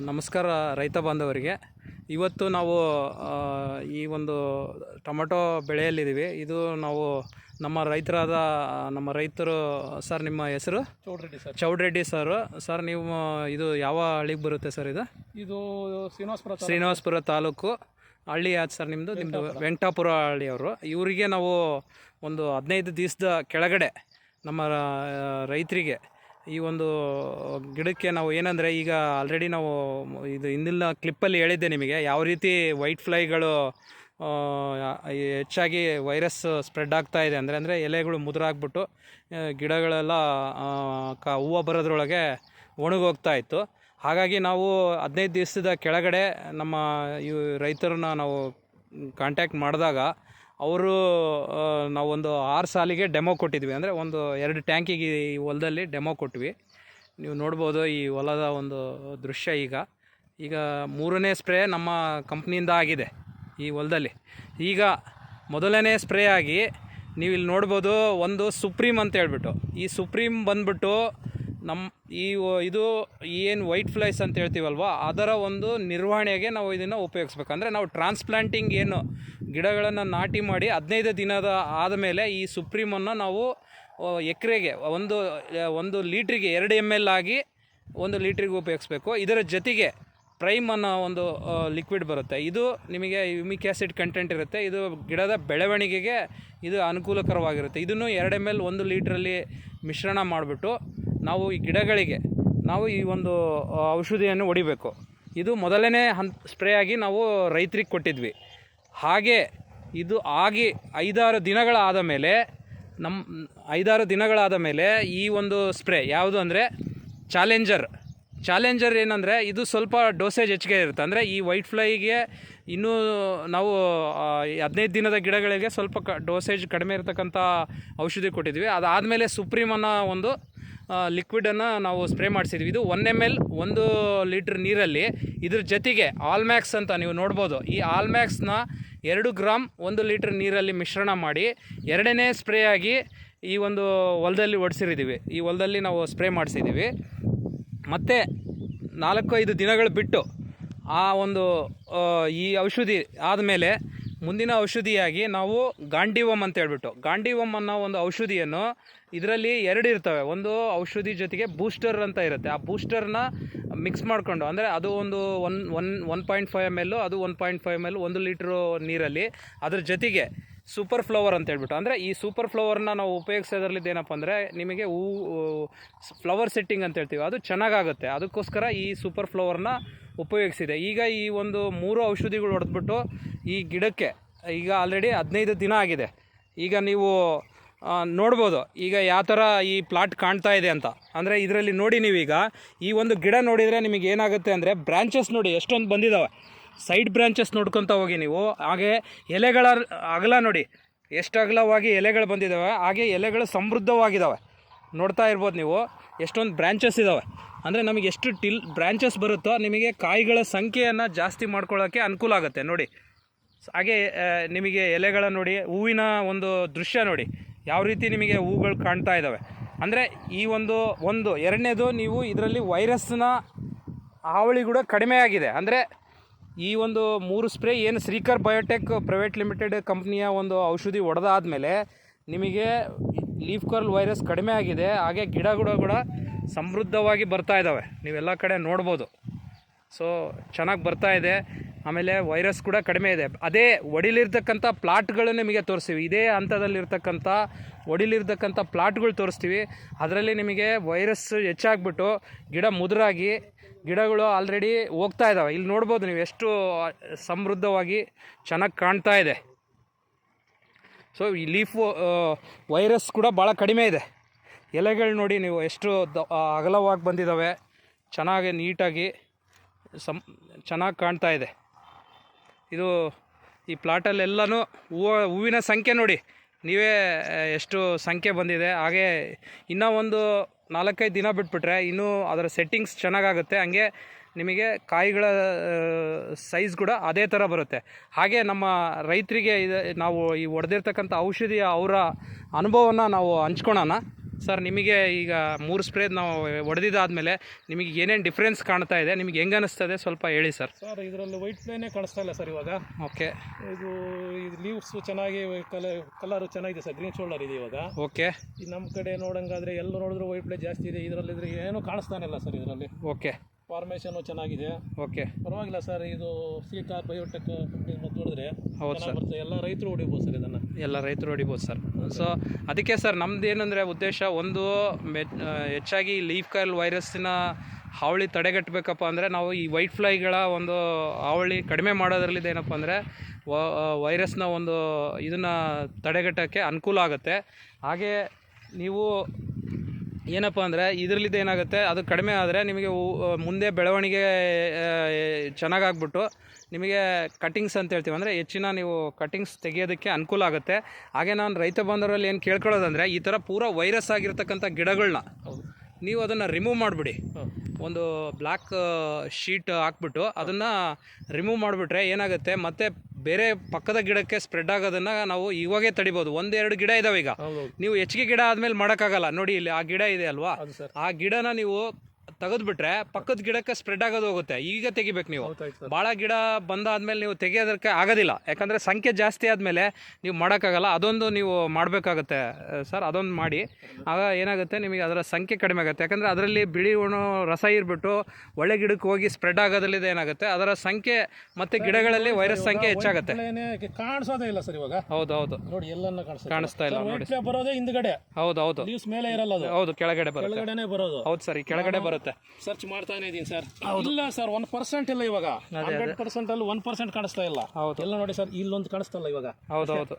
ನಮಸ್ಕಾರ ರೈತ ಬಾಂಧವರಿಗೆ. ಇವತ್ತು ನಾವು ಈ ಒಂದು ಟೊಮೆಟೊ ಬೆಳೆಯಲ್ಲಿದ್ದೀವಿ. ಇದು ನಾವು ನಮ್ಮ ರೈತರಾದ ನಮ್ಮ ರೈತರು ಸರ್ ನಿಮ್ಮ ಹೆಸರು? Chowdareddy sir. Chowdareddy sir. Sir ನೀವು ಇದು ಯಾವ ಹಳ್ಳಿಗೆ ಬರುತ್ತೆ ಸರ್ ಇದು? ಇದು ಶ್ರೀನಿವಾಸಪುರ ಶ್ರೀನಿವಾಸಪುರ ತಾಲೂಕು. ಹಳ್ಳಿ ಯಾವ್ದು ಸರ್ ನಿಮ್ಮದು ನಿಮ್ಮದು ವೆಂಕಟಾಪುರ. ಹಳ್ಳಿಯವರು. ಇವರಿಗೆ ನಾವು ಒಂದು ಹದಿನೈದು ದಿವಸದ ಕೆಳಗಡೆ ನಮ್ಮ ರೈತರಿಗೆ ಈ ಒಂದು ಗಿಡಕ್ಕೆ ನಾವು ಏನಂದರೆ ಈಗ ಆಲ್ರೆಡಿ ನಾವು ಇದು ಹಿಂದಿನ ಕ್ಲಿಪ್ಪಲ್ಲಿ ಹೇಳಿದ್ದೆ ನಿಮಗೆ, ಯಾವ ರೀತಿ ವೈಟ್ ಫ್ಲೈಗಳು ಹೆಚ್ಚಾಗಿ ವೈರಸ್ ಸ್ಪ್ರೆಡ್ ಆಗ್ತಾ ಇದೆ ಅಂದರೆ ಅಂದರೆ ಎಲೆಗಳು ಮುದುರಾಗ್ಬಿಟ್ಟು ಗಿಡಗಳೆಲ್ಲ ಕ, ಹೂವು ಬರೋದ್ರೊಳಗೆ ಒಣಗೋಗ್ತಾ ಇತ್ತು. ಹಾಗಾಗಿ ನಾವು ಹದಿನೈದು ದಿವಸದ ಕೆಳಗಡೆ ನಮ್ಮ ಈ ರೈತರನ್ನ ನಾವು ಕಾಂಟ್ಯಾಕ್ಟ್ ಮಾಡಿದಾಗ ಅವರು ನಾವೊಂದು ಆರು ಸಾಲಿಗೆ ಡೆಮೋ ಕೊಟ್ಟಿದ್ವಿ. ಅಂದರೆ ಒಂದು ಎರಡು ಟ್ಯಾಂಕಿಗೆ ಈ ಹೊಲದಲ್ಲಿ ಡೆಮೋ ಕೊಟ್ವಿ. ನೀವು ನೋಡ್ಬೋದು ಈ ಹೊಲದ ಒಂದು ದೃಶ್ಯ ಈಗ. ಈಗ ಮೂರನೇ ಸ್ಪ್ರೇ ನಮ್ಮ ಕಂಪ್ನಿಯಿಂದ ಆಗಿದೆ ಈ ಹೊಲದಲ್ಲಿ. ಈಗ ಮೊದಲನೇ ಸ್ಪ್ರೇ ಆಗಿ, ನೀವು ಇಲ್ಲಿ ನೋಡ್ಬೋದು ಒಂದು ಸುಪ್ರೀಮ್ ಅಂತ ಹೇಳ್ಬಿಟ್ಟು. ಈ ಸುಪ್ರೀಮ್ ಬಂದ್ಬಿಟ್ಟು ನಮ್ಮ ಈ ಇದು ಏನು ವೈಟ್ ಫ್ಲೈಸ್ ಅಂತ ಹೇಳ್ತೀವಲ್ವ, ಅದರ ಒಂದು ನಿರ್ವಹಣೆಗೆ ನಾವು ಇದನ್ನು ಉಪಯೋಗಿಸ್ಬೇಕು. ಅಂದರೆ ನಾವು ಟ್ರಾನ್ಸ್ಪ್ಲಾಂಟಿಂಗ್ ಏನು ಗಿಡಗಳನ್ನು ನಾಟಿ ಮಾಡಿ ಹದಿನೈದು ದಿನದ ಆದಮೇಲೆ ಈ ಸುಪ್ರೀಮನ್ನು ನಾವು ಎಕರೆಗೆ ಒಂದು ಒಂದು ಲೀಟ್ರಿಗೆ ಎರಡು ಎಂ ಎಲ್ ಆಗಿ ಒಂದು ಲೀಟ್ರಿಗೆ ಉಪಯೋಗಿಸ್ಬೇಕು. ಇದರ ಜೊತೆಗೆ ಪ್ರೈಮ್ ಅನ್ನೋ ಒಂದು ಲಿಕ್ವಿಡ್ ಬರುತ್ತೆ. ಇದು ನಿಮಗೆ ಯುಮಿಕ್ ಆ್ಯಸಿಡ್ ಕಂಟೆಂಟ್ ಇರುತ್ತೆ. ಇದು ಗಿಡದ ಬೆಳವಣಿಗೆಗೆ ಇದು ಅನುಕೂಲಕರವಾಗಿರುತ್ತೆ. ಇದನ್ನು ಎರಡು ಎಂ ಎಲ್ ಒಂದು ಲೀಟ್ರಲ್ಲಿ ಮಿಶ್ರಣ ಮಾಡಿಬಿಟ್ಟು ನಾವು ಈ ಗಿಡಗಳಿಗೆ ನಾವು ಈ ಒಂದು ಔಷಧಿಯನ್ನು ಹೊಡಿಬೇಕು. ಇದು ಮೊದಲನೇ ಹಂತ, ಸ್ಪ್ರೇ ಆಗಿ ನಾವು ರೈತರಿಗೆ ಕೊಟ್ಟಿದ್ವಿ. ಹಾಗೆ ಇದು ಆಗಿ ಐದಾರು ದಿನಗಳಾದ ಮೇಲೆ ನಮ್ಮ ಐದಾರು ದಿನಗಳಾದ ಮೇಲೆ ಈ ಒಂದು ಸ್ಪ್ರೇ, ಯಾವುದು ಅಂದರೆ ಚಾಲೆಂಜರ್. ಚಾಲೆಂಜರ್ ಏನಂದರೆ ಇದು ಸ್ವಲ್ಪ ಡೋಸೇಜ್ ಹೆಚ್ಚಿಗೆ ಇರುತ್ತೆ. ಅಂದರೆ ಈ ವೈಟ್ ಫ್ಲೈಗೆ ಇನ್ನೂ ನಾವು ಹದಿನೈದು ದಿನದ ಗಿಡಗಳಿಗೆ ಸ್ವಲ್ಪ ಕ, ಡೋಸೇಜ್ ಕಡಿಮೆ ಇರತಕ್ಕಂಥ ಔಷಧಿ ಕೊಟ್ಟಿದ್ವಿ. ಅದಾದಮೇಲೆ ಸುಪ್ರೀಮ್ ಅನ್ನೋ ಒಂದು ಲಿಕ್ವಿಡನ್ನು ನಾವು ಸ್ಪ್ರೇ ಮಾಡಿಸಿದ್ವಿ. ಇದು ಒನ್ ಎಂ ಎಲ್ ಒಂದು ಲೀಟ್ರ್ ನೀರಲ್ಲಿ. ಇದ್ರ ಜೊತೆಗೆ ಆಲ್ಮ್ಯಾಕ್ಸ್ ಅಂತ ನೀವು ನೋಡ್ಬೋದು. ಈ ಆಲ್ಮ್ಯಾಕ್ಸ್ನ ಎರಡು ಗ್ರಾಮ್ ಒಂದು ಲೀಟ್ರ್ ನೀರಲ್ಲಿ ಮಿಶ್ರಣ ಮಾಡಿ ಎರಡನೇ ಸ್ಪ್ರೇ ಆಗಿ ಈ ಒಂದು ಹೊಲದಲ್ಲಿ ಒಡಿಸಿರಿದ್ದೀವಿ ಈ ಹೊಲದಲ್ಲಿ ನಾವು ಸ್ಪ್ರೇ ಮಾಡಿಸಿದ್ದೀವಿ ಮತ್ತು ನಾಲ್ಕು ಐದು ದಿನಗಳು ಬಿಟ್ಟು ಆ ಒಂದು ಈ ಔಷಧಿ ಆದಮೇಲೆ ಮುಂದಿನ ಔಷಧಿಯಾಗಿ ನಾವು ಗಾಂಡಿವಮ್ ಅಂತ ಹೇಳ್ಬಿಟ್ಟು. ಗಾಂಡಿವಮ್ ಅನ್ನೋ ಒಂದು ಔಷಧಿಯನ್ನು ಇದರಲ್ಲಿ ಎರಡು ಇರ್ತವೆ. ಒಂದು ಔಷಧಿ ಜೊತೆಗೆ ಬೂಸ್ಟರ್ ಅಂತ ಇರುತ್ತೆ. ಆ ಬೂಸ್ಟರ್ನ ಮಿಕ್ಸ್ ಮಾಡಿಕೊಂಡು, ಅಂದರೆ ಅದು ಒಂದು one one one point five M L ಅದು one point five M L, ಒಂದು ಲೀಟ್ರು ನೀರಲ್ಲಿ, ಅದ್ರ ಜೊತೆಗೆ ಸೂಪರ್ ಫ್ಲವರ್ ಅಂತ ಹೇಳ್ಬಿಟ್ಟು. ಅಂದರೆ ಈ ಸೂಪರ್ ಫ್ಲವರ್ನ ನಾವು ಉಪಯೋಗಿಸೋದ್ರಲ್ಲಿದ್ದು ಏನಪ್ಪ ಅಂದರೆ ನಿಮಗೆ ಹೂ ಫ್ಲವರ್ ಸೆಟ್ಟಿಂಗ್ ಅಂತ ಹೇಳ್ತೀವಿ. ಅದು ಚೆನ್ನಾಗಾಗುತ್ತೆ. ಅದಕ್ಕೋಸ್ಕರ ಈ ಸೂಪರ್ ಫ್ಲವರ್ನ ಉಪಯೋಗಿಸಿದೆ. ಈಗ ಈ ಒಂದು ಮೂರು ಔಷಧಿಗಳು ಹೊಡೆದ್ಬಿಟ್ಟು ಈ ಗಿಡಕ್ಕೆ ಈಗ ಆಲ್ರೆಡಿ ಹದಿನೈದು ದಿನ ಆಗಿದೆ. ಈಗ ನೀವು ನೋಡ್ಬೋದು. ಈಗ ಯಾವ ಥರ ಈ ಪ್ಲಾಟ್ ಕಾಣ್ತಾ ಇದೆ ಅಂತ. ಅಂದರೆ ಇದರಲ್ಲಿ ನೋಡಿ ನೀವೀಗ, ಈ ಒಂದು ಗಿಡ ನೋಡಿದರೆ ನಿಮಗೆ ಏನಾಗುತ್ತೆ ಅಂದರೆ ಬ್ರ್ಯಾಂಚಸ್ ನೋಡಿ ಎಷ್ಟೊಂದು ಬಂದಿದ್ದಾವೆ ಸೈಡ್ ಬ್ರಾಂಚಸ್ ನೋಡ್ಕೊತ ಹೋಗಿ ನೀವು. ಹಾಗೆ ಎಲೆಗಳ ಅಗಲ ನೋಡಿ. ಎಷ್ಟು ಅಗಲವಾಗಿ ಎಲೆಗಳು ಬಂದಿದ್ದಾವೆ ಹಾಗೆ ಎಲೆಗಳು ಸಮೃದ್ಧವಾಗಿದ್ದಾವೆ ನೋಡ್ತಾ ಇರ್ಬೋದು ನೀವು. ಎಷ್ಟೊಂದು ಬ್ರ್ಯಾಂಚಸ್ ಇದ್ದಾವೆ ಅಂದರೆ ನಮಗೆ ಎಷ್ಟು ಟಿಲ್ ಬ್ರ್ಯಾಂಚಸ್ ಬರುತ್ತೋ ನಿಮಗೆ ಕಾಯಿಗಳ ಸಂಖ್ಯೆಯನ್ನು ಜಾಸ್ತಿ ಮಾಡ್ಕೊಳ್ಳೋಕ್ಕೆ ಅನುಕೂಲ ಆಗುತ್ತೆ. ನೋಡಿ. ಹಾಗೆ ನಿಮಗೆ ಎಲೆಗಳ ನೋಡಿ, ಹೂವಿನ ಒಂದು ದೃಶ್ಯ ನೋಡಿ. ಯಾವ ರೀತಿ ನಿಮಗೆ ಹೂಗಳು ಕಾಣ್ತಾ ಇದ್ದಾವೆ ಅಂದರೆ ಈ ಒಂದು ಒಂದು, ಎರಡನೇದು ನೀವು ಇದರಲ್ಲಿ ವೈರಸ್ನ ಹಾವಳಿ ಕೂಡ ಕಡಿಮೆ ಆಗಿದೆ. ಅಂದರೆ ಈ ಒಂದು ಮೂರು ಸ್ಪ್ರೇ ಏನು ಶ್ರೀಕರ್ ಬಯೋಟೆಕ್ ಪ್ರೈವೇಟ್ ಲಿಮಿಟೆಡ್ ಕಂಪ್ನಿಯ ಒಂದು ಔಷಧಿ ಹೊಡೆದಾದ್ಮೇಲೆ ನಿಮಗೆ ಲೀಫ್ ಕರ್ಲ್ ವೈರಸ್ ಕಡಿಮೆ ಆಗಿದೆ, ಹಾಗೆ ಗಿಡಗಳು ಕೂಡ ಸಮೃದ್ಧವಾಗಿ ಬರ್ತಾ ಇದ್ದಾವೆ ನೀವೆಲ್ಲ ಕಡೆ ನೋಡ್ಬೋದು. ಸೊ ಚೆನ್ನಾಗಿ ಬರ್ತಾ ಇದೆ. ಆಮೇಲೆ ವೈರಸ್ ಕೂಡ ಕಡಿಮೆ ಇದೆ. ಅದೇ ಒಡಿಲಿರ್ತಕ್ಕಂಥ ಪ್ಲಾಟ್ಗಳು ನಿಮಗೆ ತೋರಿಸ್ತೀವಿ. ಇದೇ ಹಂತದಲ್ಲಿರ್ತಕ್ಕಂಥ ಒಡಿಲಿರ್ತಕ್ಕಂಥ ಪ್ಲಾಟ್ಗಳು ತೋರಿಸ್ತೀವಿ. ಅದರಲ್ಲಿ ನಿಮಗೆ ವೈರಸ್ ಹೆಚ್ಚಾಗ್ಬಿಟ್ಟು ಗಿಡ ಮುದುರಾಗಿ ಗಿಡಗಳು ಆಲ್ರೆಡಿ ಹೋಗ್ತಾ ಇದ್ದಾವೆ ಇಲ್ಲಿ ನೋಡ್ಬೋದು ನೀವು ಎಷ್ಟು ಸಮೃದ್ಧವಾಗಿ ಚೆನ್ನಾಗಿ ಕಾಣ್ತಾ ಇದೆ. ಸೊ ಈ ಲೀಫು ವೈರಸ್ ಕೂಡ ಭಾಳ ಕಡಿಮೆ ಇದೆ. ಎಲೆಗಳು ನೋಡಿ ನೀವು ಎಷ್ಟು ದ ಅಗಲವಾಗಿ ಬಂದಿದ್ದಾವೆ ಚೆನ್ನಾಗಿ ನೀಟಾಗಿ ಸಮ್ ಚೆನ್ನಾಗಿ ಕಾಣ್ತಾ ಇದೆ. ಇದು ಈ ಪ್ಲಾಟಲ್ಲೆಲ್ಲನೂ ಹೂವು, ಹೂವಿನ ಸಂಖ್ಯೆ ನೋಡಿ, ನೀವೇ ಎಷ್ಟು ಸಂಖ್ಯೆ ಬಂದಿದೆ. ಹಾಗೆ ಇನ್ನೂ ಒಂದು ನಾಲ್ಕೈದು ದಿನ ಬಿಟ್ಬಿಟ್ರೆ ಇನ್ನೂ ಅದರ ಸೆಟ್ಟಿಂಗ್ಸ್ ಚೆನ್ನಾಗಾಗುತ್ತೆ. ಹಂಗೆ ನಿಮಗೆ ಕಾಯಿಗಳ ಸೈಜ್ ಕೂಡ ಅದೇ ಥರ ಬರುತ್ತೆ. ಹಾಗೆ ನಮ್ಮ ರೈತರಿಗೆ ಇದು, ನಾವು ಈ ಹೊಡೆದಿರ್ತಕ್ಕಂಥ ಔಷಧಿಯ ಅವರ ಅನುಭವವನ್ನು ನಾವು ಹಂಚ್ಕೊಳೋಣ. ಸರ್ ನಿಮಗೆ ಈಗ ಮೂರು ಸ್ಪ್ರೇ ನಾವು ಹೊಡೆದಿದ್ದಾದ್ಮೇಲೆ ನಿಮಗೆ ಏನೇನು ಡಿಫ್ರೆನ್ಸ್ ಕಾಣ್ತಾ ಇದೆ? ನಿಮಗೆ ಹೆಂಗೆ ಅನಿಸ್ತದೆ? ಸ್ವಲ್ಪ ಹೇಳಿ ಸರ್. ಸರ್ ಇದರಲ್ಲಿ ವೈಟ್ ಪ್ಲೇನೇ ಕಾಣಿಸ್ತಾ ಇಲ್ಲ ಸರ್ ಇವಾಗ. ಓಕೆ. ಇದು ಇದು ಲೀವ್ಸ್ ಚೆನ್ನಾಗಿ ಕಲರ್ ಕಲರು ಚೆನ್ನಾಗಿದೆ ಸರ್ ಗ್ರೀನ್ ಶೋಲ್ಡರ್ ಇದೆ ಇವಾಗ. ಓಕೆ. ನಮ್ಮ ಕಡೆ ನೋಡಂಗಾದ್ರೆ ಎಲ್ಲ ನೋಡಿದ್ರು ವೈಟ್ ಪ್ಲೇ ಜಾಸ್ತಿ ಇದೆ ಇದರಲ್ಲಿ ಇದ್ರೆ ಏನೂ ಕಾಣಿಸ್ತಾನೆ ಇಲ್ಲ ಸರ್ ಇದರಲ್ಲಿ. ಓಕೆ. ಫಾರ್ಮೇಷನು ಚೆನ್ನಾಗಿದೆ. ಓಕೆ. ಪರವಾಗಿಲ್ಲ ಸರ್ ಇದು ಸೀಟಾ ಬಯೋಟೆಕ್ ಮತ್ತು ನೋಡಿದ್ರೆ ಹೌದು ಸರ್ ಬರ್ತದೆ ಎಲ್ಲ ರೈತರು ಹೊಡಿಬೋದು ಸರ್ ಇದನ್ನು. ಎಲ್ಲ ರೈತರು ಹೊಡಿಬೋದು ಸರ್ ಸೊ ಅದಕ್ಕೆ ಸರ್ ನಮ್ದು ಏನಂದರೆ ಉದ್ದೇಶ ಒಂದು ಮೆ ಹೆಚ್ಚಾಗಿ ಲೀಫ್ ಕಾಯಿಲ್ ವೈರಸ್ಸಿನ ಹಾವಳಿ ತಡೆಗಟ್ಟಬೇಕಪ್ಪ ಅಂದರೆ ನಾವು ಈ ವೈಟ್ ಫ್ಲೈಗಳ ಒಂದು ಹಾವಳಿ ಕಡಿಮೆ ಮಾಡೋದ್ರಲ್ಲಿದೆ ಏನಪ್ಪ ಅಂದರೆ ವೈರಸ್ನ ಒಂದು ಇದನ್ನು ತಡೆಗಟ್ಟೋಕ್ಕೆ ಅನುಕೂಲ ಆಗುತ್ತೆ. ಹಾಗೆ ನೀವು ಏನಪ್ಪ ಅಂದರೆ ಇದರಲ್ಲಿದ್ದ ಏನಾಗುತ್ತೆ? ಅದು ಕಡಿಮೆ ಆದರೆ ನಿಮಗೆ ಮುಂದೆ ಬೆಳವಣಿಗೆ ಚೆನ್ನಾಗಾಗ್ಬಿಟ್ಟು ನಿಮಗೆ ಕಟಿಂಗ್ಸ್ ಅಂತ ಹೇಳ್ತೀವಿ. ಅಂದರೆ ಹೆಚ್ಚಿನ ನೀವು ಕಟಿಂಗ್ಸ್ ತೆಗೆಯೋದಕ್ಕೆ ಅನುಕೂಲ ಆಗುತ್ತೆ. ಹಾಗೆ ನಾನು ರೈತ ಬಾಂಧವರಲ್ಲಿ ಏನು ಕೇಳ್ಕೊಳ್ಳೋದಂದರೆ ಈ ಥರ ಪೂರ ವೈರಸ್ ಆಗಿರ್ತಕ್ಕಂಥ ಗಿಡಗಳನ್ನ ನೀವು ಅದನ್ನು ರಿಮೂವ್ ಮಾಡಿಬಿಡಿ. ಒಂದು ಬ್ಲ್ಯಾಕ್ ಶೀಟ್ ಹಾಕ್ಬಿಟ್ಟು ಅದನ್ನು ರಿಮೂವ್ ಮಾಡಿಬಿಟ್ರೆ ಏನಾಗುತ್ತೆ? ಮತ್ತೆ ಬೇರೆ ಪಕ್ಕದ ಗಿಡಕ್ಕೆ ಸ್ಪ್ರೆಡ್ ಆಗೋದನ್ನ ನಾವು ಇವಾಗೇ ತಡಿಬಹುದು ಒಂದೆರಡು ಗಿಡ ಇದಾವೆ ಈಗ. ನೀವು ಹೆಚ್ಚಿಗೆ ಗಿಡ ಆದ್ಮೇಲೆ ಮಾಡೋಕ್ಕಾಗಲ್ಲ. ನೋಡಿ ಇಲ್ಲಿ ಆ ಗಿಡ ಇದೆ ಅಲ್ವಾ? ಆ ಗಿಡನ ನೀವು ತೆಗೆದ್ಬಿಟ್ರೆ ಪಕ್ಕದ ಗಿಡಕ್ಕೆ ಸ್ಪ್ರೆಡ್ ಆಗೋದು ಹೋಗುತ್ತೆ. ಈಗ ತೆಗಿಬೇಕು ನೀವು. ಭಾಳ ಗಿಡ ಬಂದಾದ್ಮೇಲೆ ನೀವು ತೆಗಿಯೋದಕ್ಕೆ ಆಗೋದಿಲ್ಲ. ಯಾಕಂದರೆ ಸಂಖ್ಯೆ ಜಾಸ್ತಿ ಆದಮೇಲೆ ನೀವು ಮಾಡೋಕ್ಕಾಗಲ್ಲ. ಅದೊಂದು ನೀವು ಮಾಡಬೇಕಾಗುತ್ತೆ ಸರ್. ಅದೊಂದು ಮಾಡಿ. ಆಗ ಏನಾಗುತ್ತೆ? ನಿಮಗೆ ಅದರ ಸಂಖ್ಯೆ ಕಡಿಮೆ ಆಗುತ್ತೆ. ಯಾಕಂದರೆ ಅದರಲ್ಲಿ ಬಿಳಿ ಉಣು ರಸ ಇರ್ಬಿಟ್ಟು ಒಳ್ಳೆ ಗಿಡಕ್ಕೆ ಹೋಗಿ ಸ್ಪ್ರೆಡ್ ಆಗೋದಲ್ಲಿದೆ ಏನಾಗುತ್ತೆ? ಅದರ ಸಂಖ್ಯೆ ಮತ್ತು ಗಿಡಗಳಲ್ಲಿ ವೈರಸ್ ಸಂಖ್ಯೆ ಹೆಚ್ಚಾಗುತ್ತೆ. ಕಾಣಿಸೋದೇ ಇಲ್ಲ ಸರ್ ಇವಾಗ. ಹೌದು ಹೌದು. ನೋಡಿ ಎಲ್ಲನ್ನ ಕಾಣಿಸ್ತಾ ಇಲ್ಲ ನೋಡಿ. ಬರೋದೇ ಹಿಂದ್ಗಡೆ. ಹೌದು ಹೌದು. ಮೇಲೆ ಇರಲ್ಲ ಹೌದು ಕೆಳಗಡೆ ಬರೋದು. ಹೌದು ಸರ್ ಕೆಳಗಡೆ ಕೆಳಗಡೆ ಬರುತ್ತೆ. ಸರ್ಚ್ ಮಾಡ್ತಾನೆ ಇದೀನಿ ಸರ್ ಇಲ್ಲ ಸರ್ ಒನ್ ಪರ್ಸೆಂಟ್ ಇಲ್ಲ ಇವಾಗ. ಹಂಡ್ರೆಡ್ ಪರ್ಸೆಂಟ್ ಅಲ್ಲಿ ಒನ್ ಪರ್ಸೆಂಟ್ ಕಾಣಿಸ್ತಾ ಇಲ್ಲ. ಹೌದು. ಎಲ್ಲ ನೋಡಿ ಸರ್ ಇಲ್ಲೊಂದು ಕಾಣಿಸ್ತಲ್ಲ ಇವಾಗ. ಹೌದೌದು ಹೌದು.